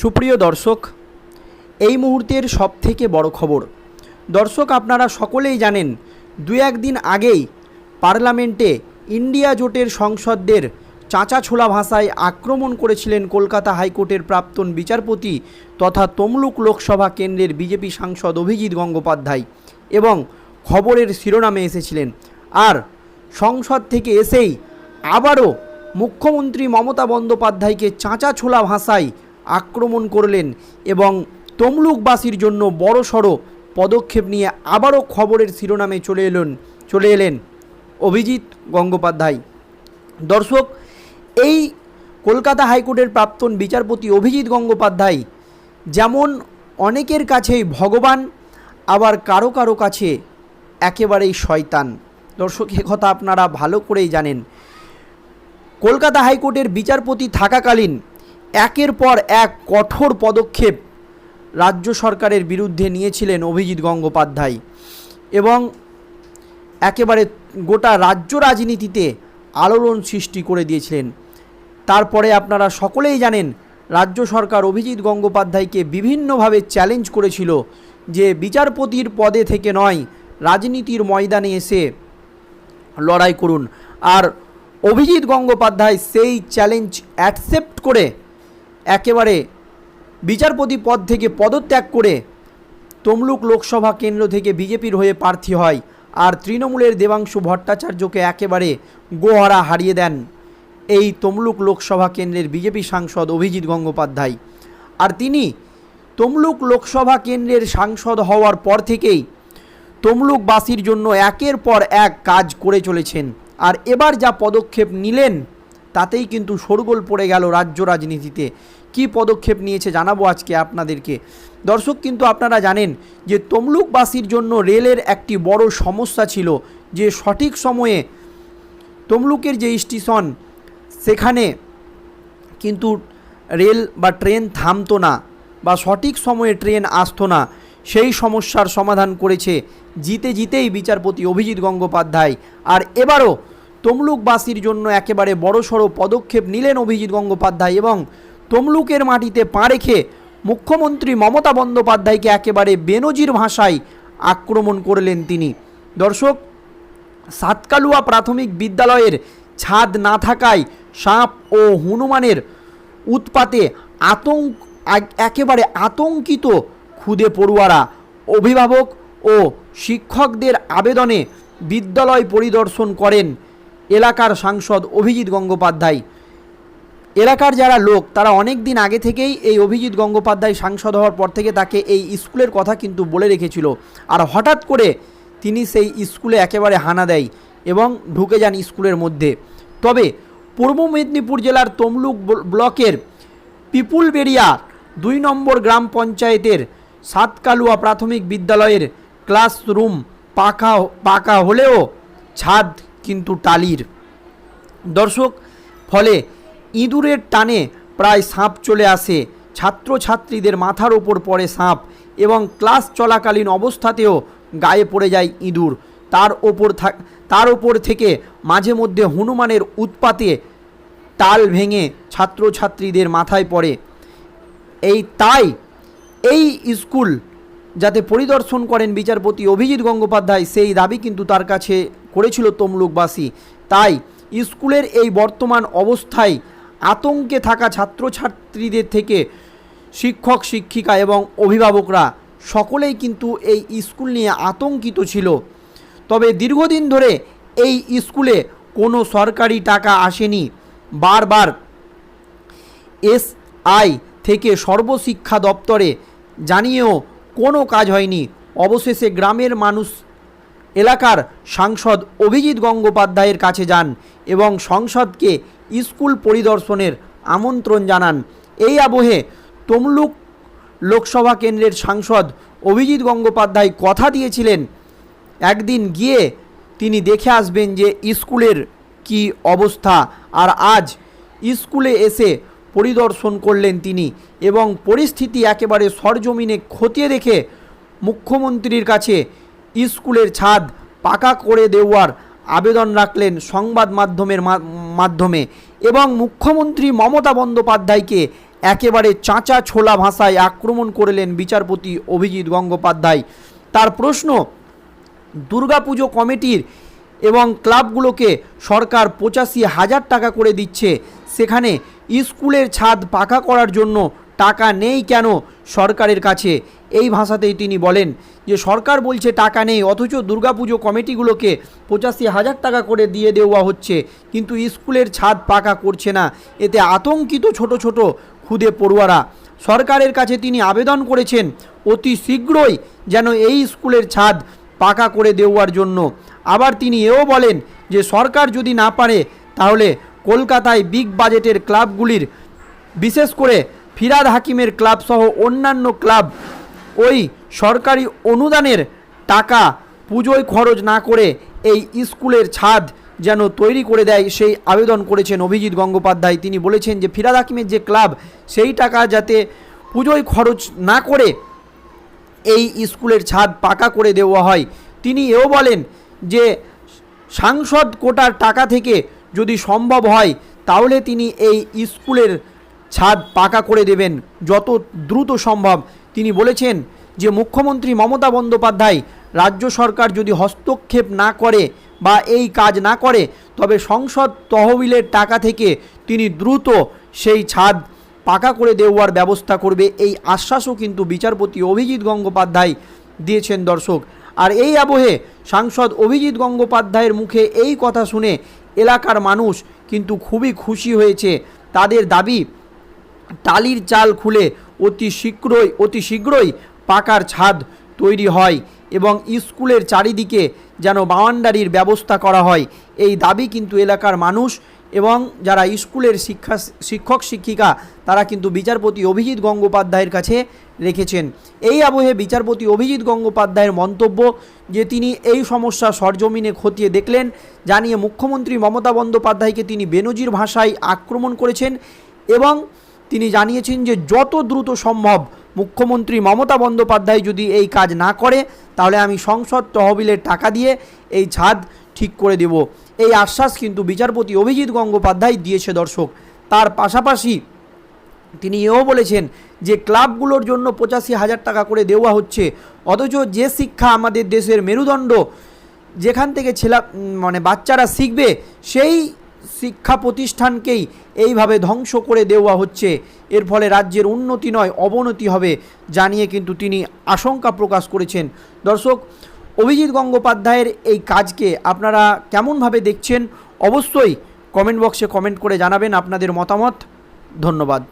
সুপ্রিয় দর্শক, এই মুহূর্তের সবথেকে বড় খবর। দর্শক, আপনারা সকলেই জানেন, দু একদিন আগেই পার্লামেন্টে ইন্ডিয়া জোটের সংসদদের চাঁচা ছোলা ভাষায় আক্রমণ করেছিলেন কলকাতা হাইকোর্টের প্রাক্তন বিচারপতি তথা তমলুক লোকসভা কেন্দ্রের বিজেপি সাংসদ অভিজিৎ গঙ্গোপাধ্যায় এবং খবরের শিরোনামে এসেছিলেন। আর সংসদ থেকে এসেই আবারও মুখ্যমন্ত্রী মমতা বন্দ্যোপাধ্যায়কে চাঁচা ছোলা ভাষায় আক্রমণ করলেন এবং তমলুকবাসীর জন্য বড়সড় পদক্ষেপ নিয়ে আবারও খবরের শিরোনামে চলে এলেন চলে এলেন অভিজিৎ গঙ্গোপাধ্যায়। দর্শক, এই কলকাতা হাইকোর্টের প্রাক্তন বিচারপতি অভিজিৎ গঙ্গোপাধ্যায় যেমন অনেকের কাছেই ভগবান, আবার কারও কারও কাছে একেবারেই শয়তান। দর্শক কথা আপনারা ভালো করেই জানেন। কলকাতা হাইকোর্টের বিচারপতি থাকাকালীন একের পর এক কঠোর পদক্ষেপ রাজ্য সরকারের বিরুদ্ধে নিয়েছিলেন অভিজিৎ গঙ্গোপাধ্যায় এবং একেবারে গোটা রাজ্য রাজনীতিতে আলোড়ন সৃষ্টি করে দিয়েছিলেন। তারপরে আপনারা সকলেই জানেন, রাজ্য সরকার অভিজিৎ গঙ্গোপাধ্যায়কে বিভিন্নভাবে চ্যালেঞ্জ করেছিল যে বিচারপতির পদে থেকে নয়, রাজনীতির ময়দানে এসে লড়াই করুন। আর অভিজিৎ গঙ্গোপাধ্যায় সেই চ্যালেঞ্জ অ্যাকসেপ্ট করে একেবারে বিচারপতি পদ থেকে পদত্যাগ করে তমলুক লোকসভা কেন্দ্র থেকে বিজেপির হয়ে প্রার্থী হয় আর তৃণমূলের দেবাংশু ভট্টাচার্যকে একেবারে গোহারা হারিয়ে দেন এই তমলুক লোকসভা কেন্দ্রের বিজেপি সাংসদ অভিজিৎ গঙ্গোপাধ্যায়। আর তিনি তমলুক লোকসভা কেন্দ্রের সাংসদ হওয়ার পর থেকেই তমলুকবাসীর জন্য একের পর এক কাজ করে চলেছেন। আর এবার যা পদক্ষেপ নিলেন তাতেই কিন্তু শোরগোল পড়ে গেল রাজ্য রাজনীতিতে। কি পদক্ষেপ নিয়েছে জানাব আজকে আপনাদেরকে। দর্শক কিন্তু আপনারা জানেন যে তমলুকবাসীর জন্য রেলের একটি বড় সমস্যা ছিল যে সঠিক সময়ে তমলুকের যে স্টেশন, সেখানে কিন্তু রেল বা ট্রেন থামতো না বা সঠিক সময়ে ট্রেন আসতো না। সেই সমস্যার সমাধান করেছে জিতে জিতেই বিচারপতি অভিজিৎ গঙ্গোপাধ্যায়। আর এবারও তমলুকবাসীর জন্য একেবারে বড়সড় পদক্ষেপ নিলেন অভিজিৎ গঙ্গোপাধ্যায় এবং তমলুকের মাটিতে পা রেখে মুখ্যমন্ত্রী মমতা বন্দ্যোপাধ্যায়কে একেবারে বেনজির ভাষায় আক্রমণ করলেন তিনি। দর্শক, সাতকালুয়া প্রাথমিক বিদ্যালয়ের ছাদ না থাকায় সাপ ও হনুমানের উৎপাতে আতঙ্ক একেবারে আতঙ্কিত খুদে পড়ুয়ারা। অভিভাবক ও শিক্ষকদের আবেদনে বিদ্যালয় পরিদর্শন করেন এলাকার সাংসদ অভিজিৎ গঙ্গোপাধ্যায়। এলাকার যারা লোক, তারা অনেক দিন আগে থেকেই এই অভিজিৎ গঙ্গোপাধ্যায় সাংসদ হওয়ার পর থেকে তাকে এই স্কুলের কথা কিন্তু বলে রেখেছিল। আর হঠাৎ করে তিনি সেই স্কুলে একেবারে হানা দেয় এবং ঢুকে যান স্কুলের মধ্যে। তবে পূর্ব মেদিনীপুর জেলার তমলুক ব্ল- ব্লকের পিপুলবেড়িয়া দুই নম্বর গ্রাম পঞ্চায়েতের সাতকালুয়া প্রাথমিক বিদ্যালয়ের ক্লাসরুম পাকা পাকা হলেও ছাদ কিন্তু টালির। দর্শক, ফলে ইঁদুরের টানে প্রায় সাপ চলে আসে। ছাত্রছাত্রীদের মাথার ওপর পড়ে সাপ এবং ক্লাস চলাকালীন অবস্থাতেও গায়ে পড়ে যায় ইঁদুর। তার ওপর তার ওপর থেকে মাঝে মধ্যে হনুমানের উৎপাতে তাল ভেঙে ছাত্রছাত্রীদের মাথায় পড়ে। এই তাই এই স্কুল যাতে পরিদর্শন করেন বিচারপতি অভিজিৎ গঙ্গোপাধ্যায়, সেই দাবি কিন্তু তার কাছে করেছিল তমলুকবাসী। তাই স্কুলের এই বর্তমান অবস্থায় আতঙ্কে থাকা ছাত্রছাত্রীদের থেকে শিক্ষক, শিক্ষিকা এবং অভিভাবকরা সকলেই কিন্তু এই স্কুল নিয়ে আতঙ্কিত ছিল। তবে দীর্ঘদিন ধরে এই স্কুলে কোনো সরকারি টাকা আসেনি। বারবার এসআই থেকে সর্বশিক্ষা দপ্তরে জানিয়েও কোনো কাজ হয়নি। অবশেষে গ্রামের মানুষ এলাকার সাংসদ অভিজিৎ গঙ্গোপাধ্যায়ের কাছে যান এবং সংসদকে স্কুল পরিদর্শনের আমন্ত্রণ জানান। এই আবহে তমলুক লোকসভা কেন্দ্রের সাংসদ অভিজিৎ গঙ্গোপাধ্যায় কথা দিয়েছিলেন। একদিন গিয়ে তিনি দেখে আসবেন যে স্কুলের কি অবস্থা। আর আজ স্কুলে এসে পরিদর্শন করলেন তিনি এবং পরিস্থিতি একেবারে সরজমিনে খতিয়ে দেখে মুখ্যমন্ত্রীর কাছে স্কুলের ছাদ পাকা করে দেওয়ার আবেদন রাখলেন সংবাদ মাধ্যমের মাধ্যমে এবং মুখ্যমন্ত্রী মমতা বন্দ্যোপাধ্যায়কে একেবারে চাঁচা ছোলা ভাষায় আক্রমণ করলেন বিচারপতি অভিজিৎ গঙ্গোপাধ্যায়। তার প্রশ্ন, দুর্গাপুজো কমিটির এবং ক্লাবগুলোকে সরকার পঁচাশি হাজার টাকা করে দিচ্ছে, সেখানে স্কুলের ছাদ পাকা করার জন্য টাকা নেই কেন সরকারের কাছে? এই ভাষাতেই তিনি বলেন যে, সরকার বলছে টাকা নেই, অথচ দুর্গাপুজো কমিটিগুলোকে পঁচাশি হাজার টাকা করে দিয়ে দেওয়া হচ্ছে, কিন্তু স্কুলের ছাদ পাকা করছে না। এতে আতঙ্কিত ছোট ছোট খুদে পড়ুয়ারা। সরকারের কাছে তিনি আবেদন করেছেন, অতি শীঘ্রই যেন এই স্কুলের ছাদ পাকা করে দেওয়ার জন্য। আবার তিনি এও বলেন যে, সরকার যদি না পারে, তাহলে কলকাতায় বিগ বাজেটের ক্লাবগুলির, বিশেষ করে ফিরাদ হাকিমের ক্লাব সহ অন্যান্য ক্লাব ওই সরকারি অনুদানের টাকা পুজোয় খরচ না করে এই স্কুলের ছাদ যেন তৈরি করে দেয় সেই আবেদন করেছেন অভিজিৎ গঙ্গোপাধ্যায়। তিনি বলেছেন যে ফিরাদ হাকিমের যে ক্লাব, সেই টাকা যাতে পুজোয় খরচ না করে এই স্কুলের ছাদ পাকা করে দেওয়া হয়। তিনি এও বলেন যে সাংসদ কোটার টাকা থেকে যদি সম্ভব হয়, তাহলে তিনি এই স্কুলের ছাদ পাকা করে দেবেন যত দ্রুত সম্ভব। তিনি বলেছেন যে, মুখ্যমন্ত্রী মমতা বন্দ্যোপাধ্যায় রাজ্য সরকার যদি হস্তক্ষেপ না করে বা এই কাজ না করে, তবে সংসদ তহবিলের টাকা থেকে তিনি দ্রুত সেই ছাদ পাকা করে দেওয়ার ব্যবস্থা করবে। এই আশ্বাসও কিন্তু বিচারপতি অভিজিৎ গঙ্গোপাধ্যায় দিয়েছেন দর্শক। আর এই আবহে সাংসদ অভিজিৎ গঙ্গোপাধ্যায়ের মুখে এই কথা শুনে এলাকার মানুষ কিন্তু খুবই খুশি হয়েছে। তাদের দাবি টালির চাল খুলে অতি শীঘ্রই অতি শীঘ্রই পাকার ছাদ তৈরি হয় এবং স্কুলের চারিদিকে যেন বাউন্ডারির ব্যবস্থা করা হয়। এই দাবি কিন্তু এলাকার মানুষ এবং যারা স্কুলের শিক্ষা, শিক্ষক, শিক্ষিকা, তারা কিন্তু বিচারপতি অভিজিৎ গঙ্গোপাধ্যায়ের কাছে রেখেছেন। এই আবহে বিচারপতি অভিজিৎ গঙ্গোপাধ্যায়ের মন্তব্য যে তিনি এই সমস্যা সরজমিনে খতিয়ে দেখলেন, জানিয়ে মুখ্যমন্ত্রী মমতা বন্দ্যোপাধ্যায়কে তিনি বেনজির ভাষায় আক্রমণ করেছেন এবং তিনি জানিয়েছেন যে যত দ্রুত সম্ভব মুখ্যমন্ত্রী মমতা বন্দ্যোপাধ্যায় যদি এই কাজ না করে, তাহলে আমি সংসদ তহবিলের টাকা দিয়ে এই ছাদ ঠিক করে দেব। এই আশ্বাস কিন্তু বিচারপতি অভিজিৎ গঙ্গোপাধ্যায় দিয়েছে দর্শক। তার পাশাপাশি তিনি এও বলেছেন যে ক্লাবগুলোর জন্য পঁচাশি হাজার টাকা করে দেওয়া হচ্ছে। অথচ যে শিক্ষা আমাদের দেশের মেরুদণ্ড, যেখান থেকে ছেলা মানে বাচ্চারা শিখবে, সেই শিক্ষা প্রতিষ্ঠানকেই এইভাবে ধ্বংস করে দেওয়া হচ্ছে। এর ফলে রাজ্যের উন্নতি নয়, অবনতি হবে জানিয়ে কিন্তু তিনি আশঙ্কা প্রকাশ করেছেন। দর্শক, অভিজিৎ গঙ্গোপাধ্যায়ের এই কাজকে আপনারা কেমনভাবে দেখছেন? অবশ্যই কমেন্ট বক্সে কমেন্ট করে জানাবেন আপনাদের মতামত। ধন্যবাদ।